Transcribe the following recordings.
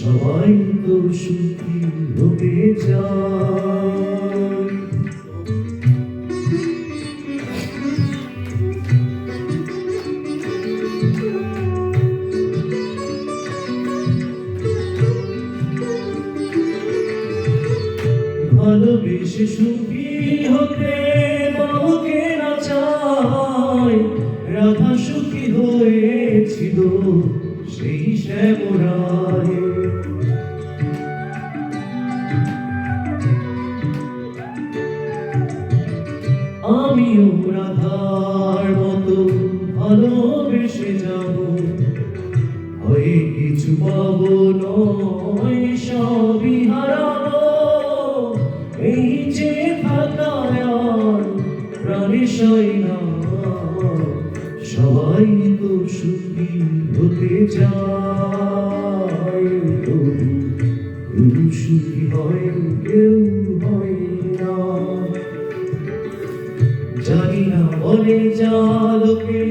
সবাই তো সুখী হতে চায়। ভালোবেসে সুখী হতে বাবুকে না চায়। রাধা সুখী হয়েছিল সেই শ্যামরায়। আমিও রাধার মতো ভালোবেসে যাব। হয়ে কিছু পাবো নয়, সবই হারাবো। এই যে থাকায় প্রাণে সয় না সবাই তো সুখী হতে চায়। সুখী হয় কেউ জানি না বলে যা লোকে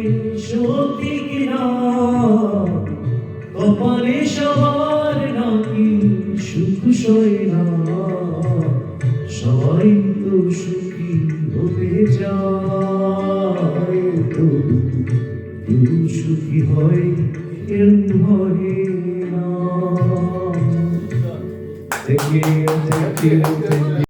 সত্যি কিনা কপালে সবার নাকি সুখ সয় না সবাই তো সুখী হতে তবু কেউ সুখী হয় কেউ হয় না Thank you, thank you, thank you.